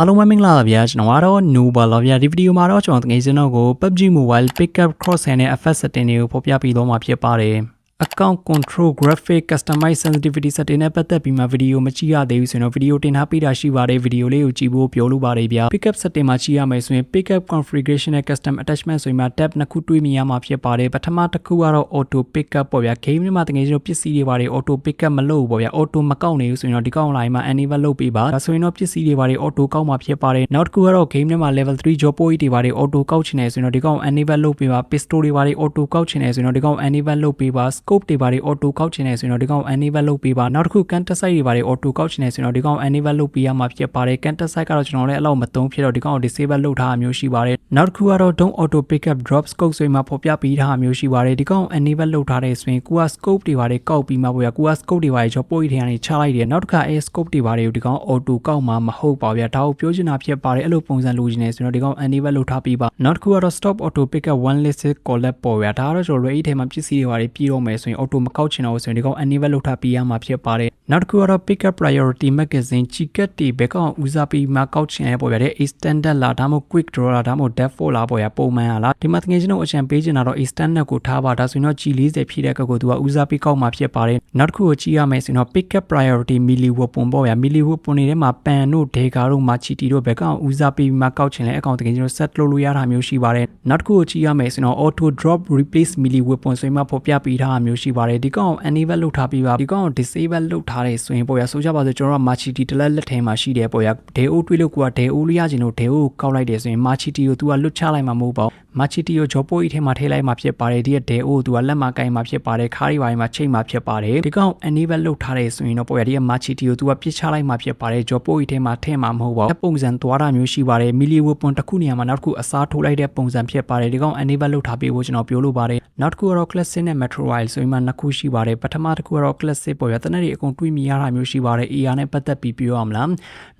အားလုံးပဲမင်္ဂလာပါဗျာကျွန်တော်ကတော့ Nova ပါဗျာဒီဗီဒီယိုမှာတော့ကျွန်တော်တကယ်စင်းတော့ကို PUBG Mobile Pickup Cross နဲ့ FS setting တွေကိုဖော်ပြပြီးတော့မှာဖြစ်ပါတယ် account control graphic customize sensitivity setting နဲ့ပတ်သက်ပြီးမှဗီဒီယိုမကြည့်ရသေးဘူးဆိုရင်တော့ဗီဒီယိုတင်ထားပေးတာရှိပါတယ်ဗီဒီယိုလေးကိုကြည့်ဖို့ပြောလိုပါတယ်ဗျာ pickup setting မှာကြည့်ရမယ်ဆိုရင် pickup configuration နဲ့ custom attachment ဆိုရင်မှ tab နှစ်ခုတွေ့မြင်ရမှာဖြစ်ပါတယ်ပထမတစ်ခုကတော့ auto pickup ပေါ့ဗျာ game ထဲမှာတကယ်ကျွန်တော်ပစ္စည်းတွေပါတယ် auto pickup မလုပ်ဘူးပေါ့ဗျာ auto မကောက်နေဘူးဆိုရင်တော့ဒီကောက် line မှာ enable လုပ်ပေးပါဒါဆိုရင်တော့ပစ္စည်းတွေပါတယ် auto ကောက်မှာဖြစ်ပါတယ်နောက်တစ်ခုကတော့ game ထဲမှာ level 3 job point တွေပါတယ် auto ကောက်ချင်တယ်ဆိုရင်တော့ဒီကောက် enable လုပ်ပေးပါ pistol တွေပါတယ် auto ကောက်ချင်တယ်ဆိုရင်တော့ဒီကောက် enable လုပ်ပေးပါ scope တွေပါတယ် auto ကောက်ချင်တယ်ဆိုရင်တော့ဒီကောက် enable လုပ်ပေးပါနောက်တစ်ခု counter site တွေပါတယ် auto ကောက်ချင်တယ်ဆိုရင်တော့ဒီကောက် enable လုပ်ပေးရမှာဖြစ်ပါတယ် counter site ကတော့ကျွန်တော်လည်းအဲ့လောက်မသုံးဖြစ်တော့ဒီကောက် disable လုပ်ထားတာမျိုးရှိပါတယ်နောက်တစ်ခုကတော့ don't auto pickup drop scope ဆိုရင်မှဖော်ပြပေးထားတာမျိုးရှိပါတယ်ဒီကောက် enable လုပ်ထားတဲ့ဆိုရင်ကိုက scope တွေပါတယ်ကောက်ပြီးမှပေါ့ဗျာကိုက scope တွေပါတယ်ကျွန်တော်ပို့ရတဲ့ကနေချလိုက်တယ်နောက်တစ်ခါအဲ scope တွေပါတယ်ဒီကောက် auto ကောက်မှာမဟုတ်ပါဗျာဒါကိုပြောချင်တာဖြစ်ပါတယ်အဲ့လိုပုံစံလိုချင်နေဆိုတော့ဒီကောက် enable လုပ်ထားပြီးပါနောက်တစ်ခုကတော့ stop auto pickup one list collect ပေါ့ဗျာဒါကတော့ကျွန်တော် rate ထဲမှာပစ္စည်းတွေပါတယ်ပြီးတော့မယ်ဆိုရင် auto မကောက်ချင်တော့ဘူးဆိုရင်ဒီကောက် enable လုပ်ထားပြီးရမှာဖြစ်ပါတယ် နောက်တစ်ခုကတော့ pickup priority magazine ချီကတ်တွေဘက်ကဦးစားပြီးမှကောက်ချင်ရပေါ့ဗျာတဲ့ a standard လာဒါမှမဟုတ် quick draw လာဒါမှမဟုတ် default လာပေါ့ဗျာပုံမှန်လားဒီမှာတကယ်ချင်းတော့အချံပေးချင်တာတော့ a standard ကိုထားပါဒါဆိုရင်တော့ G40 ဖြည့်တဲ့ကောက်ကိုသူကဦးစားပြီးကောက်မှာဖြစ်ပါတယ်နောက်တစ်ခုကိုကြည့်ရမယ်ဆိုရင်တော့ pickup priority milli weapon ပေါ့ဗျာ milli weapon တွေထဲမှာပန်တို့ဒေကာတို့မာချီတီတို့ဘက်ကဦးစားပြီးမှကောက်ချင်လဲအကောင့်တကယ်ချင်းတော့ set လုပ်လို့ရတာမျိုးရှိပါတယ်နောက်တစ်ခုကိုကြည့်ရမယ်ဆိုရင်တော့ auto drop replace milli weapon ဆိုရင်မှဖော်ပြပေးထားတာမျိုးရှိပါတယ်ဒီကောင် enable လုပ်ထားပြီးပါဒီကောင် disable လုပ်ထာတယ်ဆိုရင်ပေါ့ဗျာဆိုကြပါစို့ကျွန်တော်က machiti တလက်လက်ထဲမှာရှိတယ်ပေါ့ဗျာဒေအိုတွေးလို့ကိုကဒေအိုလေးရချင်လို့ဒေအိုကိုကောက်လိုက်တယ်ဆိုရင် machiti ကို तू ကလွတ်ချလိုက်မှာမဟုတ်ပါဘူး machiti ကို job point ထဲမှာထည့်လိုက်မှာဖြစ်ပါတယ်ဒီကဒေအိုကို तू ကလက်မှာကင်မှာဖြစ်ပါတယ်ခါးရီပိုင်းမှာချိန်မှာဖြစ်ပါတယ်ဒီကောင် enable လုပ်ထားတယ်ဆိုရင်တော့ပေါ့ဗျာဒီက machiti ကို तू ကပြစ်ချလိုက်မှာဖြစ်ပါတယ် job point ထဲမှာထည့်မှာမဟုတ်ပါဘူးပုံစံသွားတာမျိုးရှိပါတယ် milli weapon တစ်ခုနေရာမှာနောက်တစ်ခုအစားထိုးလိုက်တဲ့ပုံစံဖြစ်ပါတယ်ဒီကောင် enable လုပ်ထားပေးဖို့ကျွန်တော်ပြောလိုပါတယ် နောက်တစ်ခုကတော့ classic နဲ့ metro rail ဆိုရင်မှနှစ်ခုရှိပါတယ်ပထမတစ်ခုကတော့ classic ပေါ့ဗျာတနက်တွေအကုန်တွေးမိရတာမျိုးရှိပါတယ် AR နဲ့ပတ်သက်ပြီးပြောရမလား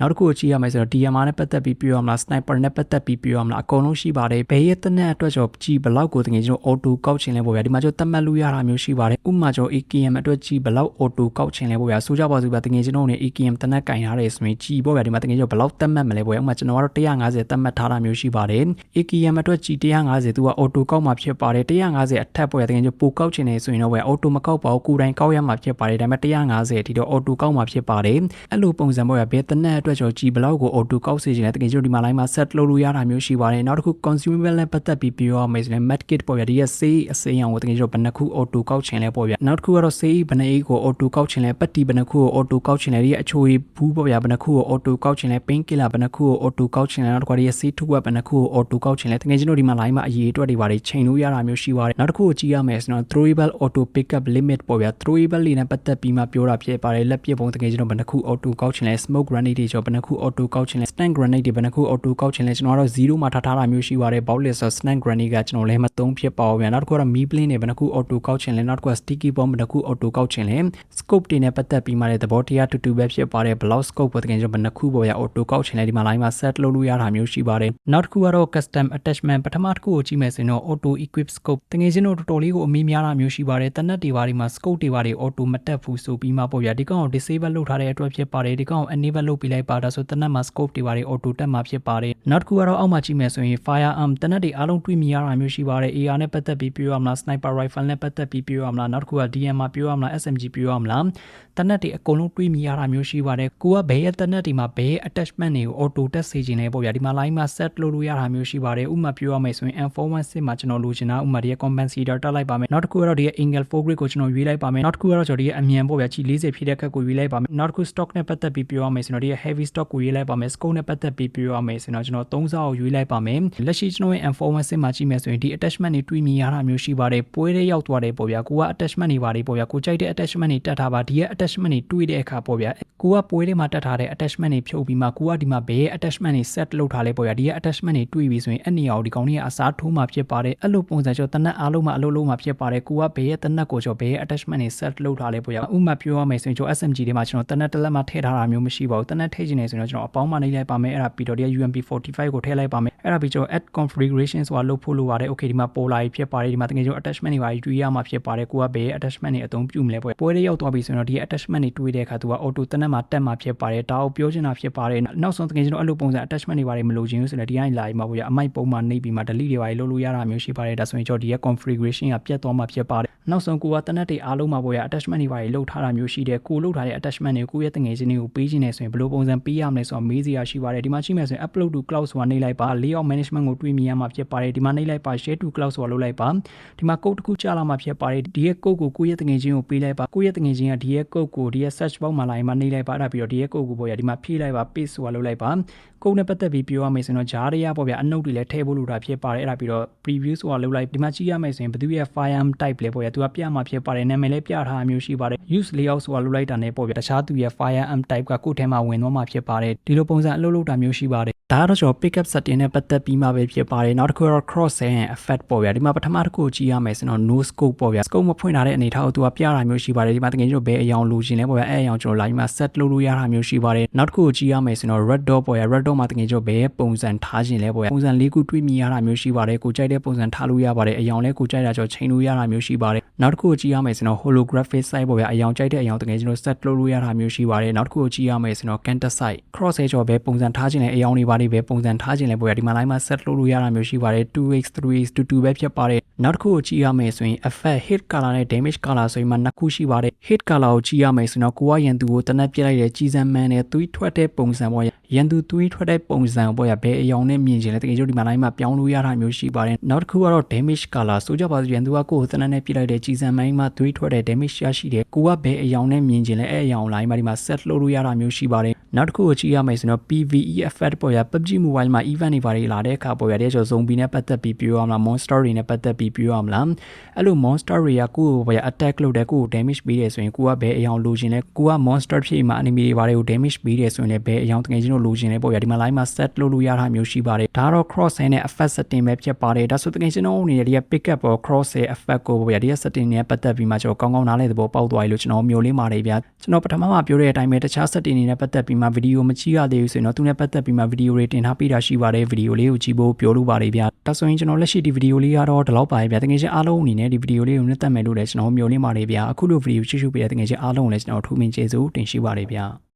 နောက်တစ်ခုကိုကြည့်ရမယ်ဆိုတော့ DMR နဲ့ပတ်သက်ပြီးပြောရမလား sniper နဲ့ပတ်သက်ပြီးပြောရမလားအကုန်လုံးရှိပါတယ်ဘယ်ရဲ့တနက်အတွက်ကြောင့်ကြည့်ဘလောက်ကိုတကယ်ကျွန်တော် auto ကောက်ချင်လဲပေါ့ဗျာဒီမှာကျွန်တော်တတ်မှတ်လို့ရတာမျိုးရှိပါတယ်ဥပမာကျွန်တော် AKM အတွက်ကြည့်ဘလောက် auto ကောက်ချင်လဲပေါ့ဗျာဆိုကြပါစို့ဗျာတကယ်ကျွန်တော်နေ AKM တနက်ကင်ထားတယ်ဆိုရင်ကြည့်ပေါ့ဗျာဒီမှာတကယ်ကျွန်တော်ဘလောက်တတ်မှတ်မလဲပေါ့ဗျာဥပမာကျွန်တော်ကတော့150တတ်မှတ်ထားတာမျိုးရှိပါတယ် AKM အတွက်ကြည့်150သူက auto ကောက်မှာဖြစ်ပါတယ်150အထက်ပေါ့ဗျာတကယ်ကျွန်တော်ပိုကောက်ချင်တယ်ဆိုရင်တော့ဗျာ auto မကောက်ပါဘူးကိုယ်တိုင်ကောက်ရမှာဖြစ်ပါတယ်ဒါပေမဲ့150အထိတော့ auto ကောက်မှာဖြစ်ပါတယ်အဲ့လိုပုံစံပေါ့ဗျာဘယ်တနက်အတွက်ကျွန်တော်ကြည့်ဘလောက်ကို auto ကောက်စေချင်လဲတကယ်ကျွန်တော်ဒီမှာ line မှာ set လုပ်လို့ရတာမျိုးရှိပါတယ်နောက်တစ်ခု consumable နဲ့ပတ်သက်ပြီးပြောရမယ်ဆိုရင် medkit ပေါ့ဗျာဒီရဲ့ဆေးအစိမ်းအောင်ကိုတကယ်ကျွန်တော်ဘယ်နှခု auto ကောက်ချင်လဲပေါ့ဗျာနောက်တစ်ခုကတော့ဆေးဘယ်နှအိတ်ကို auto ကောက်ချင်လဲပတ်တီဘယ်နှခုကို auto ကောက်ချင်လဲဒီရဲ့အချိုရည်ဘူးပေါ့ဗျာဘယ်နှခုကို auto ကောက်ချင်လဲ pain killer ဘယ်နှခုကို auto ကောက်ချင်လဲနောက်တစ်ခုကဒီရဲ့ဆေးထုပ်ကဘယ်နှခုကို auto ကောက်ချင်လဲတကယ်ကျွန်တော်ဒီမှာ line မှာအရေးအတွက်တွေပါတယ်ချိန်လို့ရတာမျိုးရှိပါတယ်နောက်တစ်ခုကိုကြည့်ရမယ်ဆိုတော့ throwable auto pickup limit ပေါ့ဗျာ throwable လေးနဲ့ပတ်သက်ပြီးမှပြောတာဖြစ်ပါတယ်လက်ပြပုံတကယ်ကျွန်တော်ဘယ်နှခု auto ကောက်ချင်လဲ smoke grenade တွေကျော်ဘယ်နှခု auto ကောက်ချင်လဲ stun grenade တွေဘယ်နှခု auto ကောက်ချင်လဲကျွန်တော်ကတော့0မှာထားထားတာမျိုးရှိပါတယ်ဘောက်လက်ဆို stun grenade ကကျွန်တော်လည်းမသုံးဖြစ်ပါဘူးဗျာနောက်တစ်ခုကတော့ me plane တွေဘယ်နှခု auto ကောက်ချင်လဲနောက်တစ်ခုက sticky bomb ဘယ်နှခု auto ကောက်ချင်လဲ scope တွေနဲ့ပတ်သက်ပြီးမှလည်းသဘောတရားတူတူပဲဖြစ်ပါတယ် block scope ပေါ့တကယ်ကျွန်တော်ဘယ်နှခုပေါ့ဗျာ auto ကောက်ချင်လဲဒီမှာ line မှာ set လုပ်လို့ရတာမျိုးရှိပါတယ်နောက်တစ်ခုကတော့ custom attachment ပထမတစ်ခုကိုကြည့်မယ်ဆိုရင်တော့ auto equip scope တကယ်ချင်းတော့တော်တော်လေးကိုအမေးများတာမျိုးရှိပါတယ်တနက်တွေပါဒီမှာ scope တွေပါတွေ auto မတက်ဘူးဆိုပြီးမှပေါ့ဗျာဒီကောင်ကို disable လုပ်ထားတဲ့အတွက်ဖြစ်ပါတယ်ဒီကောင်ကို enable လုပ်ပြီးလိုက်ပါဒါဆိုတနက်မှာ scope တွေပါတွေ auto တက်မှာဖြစ်ပါတယ် နောက်တစ်ခုကတော့အောက်မှာကြည့်မယ်ဆိုရင် firearm တနက်တွေအားလုံးတွေ့မြင်ရတာမျိုးရှိပါတယ် AR နဲ့ပတ်သက်ပြီးပြောရမလား sniper rifle နဲ့ပတ်သက်ပြီးပြောရမလားနောက်တစ်ခုက DM မှာပြောရမလား SMG ပြောရမလားတနက်တွေအကုန်လုံးတွေ့မြင်ရတာမျိုးရှိပါတယ်ကိုကဘယ်ရဲ့တနက်တွေမှာဘယ်ရဲ့ attachment တွေကို auto တက်စေခြင်းလဲပေါ့ဗျာဒီမှာ line မှာ set လုပ်လို့ရတာမျိုးရှိပါတယ်ဥပမာပြောရမယ်ဆိုရင် M416 မှာကျွန်တော်လိုချင်တာဥပမာဒီရဲ့ compensator တက်လိုက်ပါမယ်နောက်တစ်ခုကတော့ဒီရဲ့ angle 4 grid ကိုကျွန်တော်ရွေးလိုက်ပါမယ်နောက်တစ်ခုကတော့ကျွန်တော်ဒီရဲ့အမြန်ပေါ့ဗျာကြီး40ဖြစ်တဲ့ခက်ကိုရွေးလိုက်ပါမယ်နောက်တစ်ခု stock နဲ့ပတ်သက်ပြီးပြောရမယ်ဆိုတော့ဒီရဲ့ heavy stock ကိုရွေးလိုက်ပါမယ် scope နဲ့ပတ်သက်ပြီးပြောရမယ်ဆိုတော့ကျွန်တော်3စားကိုရွေးလိုက်ပါမယ်လက်ရှိကျွန်တော်ရဲ့ M416 မှာကြည့်မယ်ဆိုရင်ဒီ attachment တွေတွေ့မြင်ရတာမျိုးရှိပါတယ်ပွဲတဲ့ရောက်သွားတယ်ပေါ့ဗျာကိုက attachment တွေပါတယ်ပေါ့ဗျာကိုကြိုက်တဲ့ attachment တွေတက်ထားပါဒီရဲ့ attachment တွေတွေ့တဲ့အခါပေါ့ဗျာ ကိုကပွဲထဲမှာတက်ထားတဲ့ attachment တွေဖြုတ်ပြီးမှကိုကဒီမှာဘယ်ရဲ့ attachment တွေ set လုပ်ထားလဲပေါ့ဗျာဒီရဲ့ attachment တွေတွေ့ပြီဆိုရင်အဲ့နေရာကိုဒီကောင်လေးကအစားထိုးမှဖြစ်ပါတယ်အဲ့လိုပုံစံကျော်တနက်အားလုံးမှာအလုပ်လုံးမှာဖြစ်ပါတယ်ကိုကဘယ်ရဲ့တနက်ကိုကျော်ဘယ်ရဲ့ attachment တွေ set လုပ်ထားလဲပေါ့ဗျာဥမာပြောရမယ်ဆိုရင်ကျော် SMG တွေမှာကျွန်တော်တနက်တစ်လက်မှာထည့်ထားတာမျိုးမရှိပါဘူးတနက်ထည့်ချင်နေဆိုရင်တော့ကျွန်တော်အပေါင်းမှနှိပ်လိုက်ပါမယ်အဲ့ဒါပြီးတော့ဒီ UMP45 ကိုထည့်လိုက်ပါမယ် အဲ့အဲ့ဒါပြီးတော့ add configuration ဆိုတာလုပ်ဖို့လိုပါတယ် okay ဒီမှာပေါ်လာပြီဖြစ်ပါတယ်ဒီမှာတကယ်ကျ attachment တွေပါတွေ့ရမှာဖြစ်ပါတယ်ကိုကဘယ် attachment တွေအသုံးပြုမလဲပေါ့ပွဲတွေရောက်သွားပြီဆိုရင်တော့ဒီ attachment တွေတွေ့တဲ့အခါသူက auto တနက်မှာတက်မှာဖြစ်ပါတယ်ဒါကိုပြောချင်တာဖြစ်ပါတယ်နောက်ဆုံးတကယ်ကျတော့အဲ့လိုပုံစံ attachment တွေပါတယ်မလိုချင်ဘူးဆိုတော့ဒီကနေလာပြီးမှာပေါ့ရအမိုက်ပုံမှန်နေပြီးမှာ delete တွေပါလုပ်လို့ရတာမျိုးရှိပါတယ်ဒါဆိုရင်ကျွန်တော်ဒီရဲ့ configuration ကပြတ်သွားမှာဖြစ်ပါတယ်နောက်ဆုံးကိုကတနက်တွေအားလုံးမှာပေါ့ရ attachment တွေပါလုပ်ထားတာမျိုးရှိတယ်ကိုလုပ်ထားတဲ့ attachment တွေကိုကိုရဲ့တငယ်ချင်းတွေကိုပေးခြင်းနေဆိုရင်ဘယ်လိုပုံစံပေးရမလဲဆိုတော့မေးစရာရှိပါတယ်ဒီမှာရှိမယ်ဆိုရင် upload to cloud ဆိုတာနှိပ်လိုက်ပါ layout management ကိုတွေးမြင်ရမှာဖြစ်ပါတယ်ဒီမှာနှိပ်လိုက်ပါ share to cloud ဆိုတာလုပ်လိုက်ပါဒီမှာ code တစ်ခုကြားလာမှာဖြစ်ပါတယ်ဒီရဲ့ code ကိုကိုရဲ့တငယ်ချင်းကိုပေးလိုက်ပါကိုရဲ့တငယ်ချင်းကဒီရဲ့ code ကိုဒီရဲ့ search box မှာလာရင်မှနှိပ်လိုက်ပါအဲ့ဒါပြီးတော့ဒီရဲ့ code ကိုပေါ့ရဒီမှာဖြည့်လိုက်ပါ paste ဆိုတာလုပ်လိုက်ပါကုန်းနဲ့ပတ်သက်ပြီးပြောရမယ်ဆိုရင်တော့ဂျားတွေကပေါ့ဗျာအနုတ်တွေလည်းထည့်ဖို့လိုတာဖြစ်ပါတယ်အဲ့ဒါပြီးတော့ preview ဆိုတာလုပ်လိုက်ဒီမှာကြည့်ရမယ်ဆိုရင်ဘယ်သူရဲ့ firearm type လဲပေါ့ဗျာသူကပြမှာဖြစ်ပါတယ်နာမည်လည်းပြထားမျိုးရှိပါတယ် use layout ဆိုတာလုပ်လိုက်တာနဲ့ပေါ့ဗျာတခြားသူရဲ့ firearm type ကကိုယ့်ထဲမှာဝင်သွားမှာဖြစ်ပါတယ်ဒီလိုပုံစံအလုပ်လုပ်တာမျိုးရှိပါတယ်ဒါကတော့ကျွန်တော် pickup setting နဲ့ပတ်သက်ပြီးမှပဲဖြစ်ပါတယ်နောက်တစ်ခုကတော့ cross and effect ပေါ့ဗျာဒီမှာပထမတစ်ခုကြည့်ရမယ်ဆိုတော့ no scope ပေါ့ဗျာ scope မဖွင့်ထားတဲ့အနေထားကိုသူကပြတာမျိုးရှိပါတယ်ဒီမှာတကယ်ကျွန်တော်ဘယ်အယောင်လိုချင်လဲပေါ့ဗျာအဲ့အယောင်ကျွန်တော်လာပြီးမှ set လုပ်လို့ရတာမျိုးရှိပါတယ်နောက်တစ်ခုကြည့်ရမယ်ဆိုတော့ red dot ပေါ့ဗျာ red dot မှာတကယ်ကျွန်တော်ဘယ်ပုံစံထားခြင်းလဲပေါ့ဗျာပုံစံလေးခုတွေ့မြင်ရတာမျိုးရှိပါတယ်ကိုကြိုက်တဲ့ပုံစံထားလို့ရပါတယ်အယောင်လဲကိုကြိုက်တာကျွန်တော်ချိန်လို့ရတာမျိုးရှိပါတယ်နောက်တစ်ခုကြည့်ရမယ်ဆိုတော့ holographic site ပေါ့ဗျာအယောင်ကြိုက်တဲ့အယောင်တကယ်ကျွန်တော် set လုပ်လို့ရတာမျိုးရှိပါတယ်နောက်တစ်ခုကြည့်ရမယ်ဆိုတော့ counter site cross ရဲ့ကျွန်တော်ဘယ်ပုံစံထားခြင်းလဲအယောင်တွေပါလိပဲပုံစံထားခြင်းလဲပေါ့ဗျာဒီမှာ line မှာ set လုပ်လို့ရတာမျိုးရှိပါတယ် 2x 3x 2 2ပဲဖြစ်ပါတယ် နောက်တစ်ခုကိုကြည့်ရမယ်ဆိုရင် effect hit color နဲ့ damage color ဆိုရင်မှနှစ်ခုရှိပါတယ် hit color ကိုကြည့်ရမယ်ဆိုတော့ကိုကရန်သူကိုတနက်ပြစ်လိုက်တဲ့ကြီးစံမှန်နဲ့သွေးထွက်တဲ့ပုံစံပေါ့ရန်သူသွေးထွက်တဲ့ပုံစံပေါ့ရဘယ်အယောင်နဲ့မြင်ချင်လဲတကယ်လို့ဒီမှာ line မှာပြောင်းလို့ရတာမျိုးရှိပါတယ်နောက်တစ်ခုကတော့ damage color ဆိုကြပါစို့ရန်သူကကိုယ်ကိုတနက်နဲ့ပြစ်လိုက်တဲ့ကြီးစံမှန်မှာသွေးထွက်တဲ့ damage ရရှိတယ်ကိုကဘယ်အယောင်နဲ့မြင်ချင်လဲအဲ့အယောင် line မှာဒီမှာ set လုပ်လို့ရတာမျိုးရှိပါတယ် နောက်တစ်ခုကိုကြည့်ရမယ်ဆိုတော့ PVE effect ပေါ့ရ PUBG Mobile မှာ event တွေပါတယ်လာတဲ့အခါပေါ့ရတဲ့ကျော် zombie နဲ့ပတ်သက်ပြီးပြောရမလား monster တွေနဲ့ပတ်သက်ပြီးပြောရမလားအဲ့လို monster တွေကကိုယ့်ကိုပေါ့ရ attack လုပ်တယ်ကိုယ့်ကို damage ပေးတယ်ဆိုရင်ကိုကဘယ်အယောင်လိုချင်လဲကိုက monster ဖြစ်မှာ enemy တွေပါတယ်ကို damage ပေးတယ်ဆိုရင်လည်းဘယ်အယောင်တကယ်ချင်းတို့လိုချင်လဲပေါ့ရဒီမှာ line မှာ set လုပ်လို့ရတာမျိုးရှိပါတယ်ဒါတော့ cross hair နဲ့ effect setting ပဲဖြစ်ပါတယ်ဒါဆိုတကယ်ချင်းတို့အနေနဲ့ဒီက pick up ပေါ် cross hair effect ကိုပေါ့ရဒီက setting နဲ့ပတ်သက်ပြီးမှကျွန်တော်ကောင်းကောင်းနားလည်သဘောပေါက်သွားပြီလို့ကျွန်တော်မျိုးလေးပါတယ်ဗျာကျွန်တော်ပထမမှာပြောတဲ့အတိုင်းပဲတခြား setting တွေနဲ့ပတ်သက်ပြီးမှဗီဒီယိုမကြည့်ရသေးဘူးဆိုရင်တော့သူနဲ့ပတ်သက်ပြီးမှဗီဒီယိုတွေတင်ထားပေးတာရှိပါတယ်ဗီဒီယိုလေးကိုကြည့်ဖို့ပြောလို့ပါတယ်ဗျာဒါဆိုရင်ကျွန်တော်လက်ရှိဒီဗီဒီယိုလေးကတော့ဒီလောက်ပါပဲဗျာတကယ်ချင်းအားလုံးအနေနဲ့ဒီဗီဒီယိုလေးကိုနှစ်သက်မယ်လို့လည်းကျွန်တော်မျိုးလေးပါတယ်ဗျာအခုလိုဗီဒီယိုကြည့်ရှုပေးတဲ့တကယ်ချင်းအားလုံးကိုလည်းကျွန်တော်ထူးမင်ကျေးဇူးတင်ရှိပါတယ်ဗျာ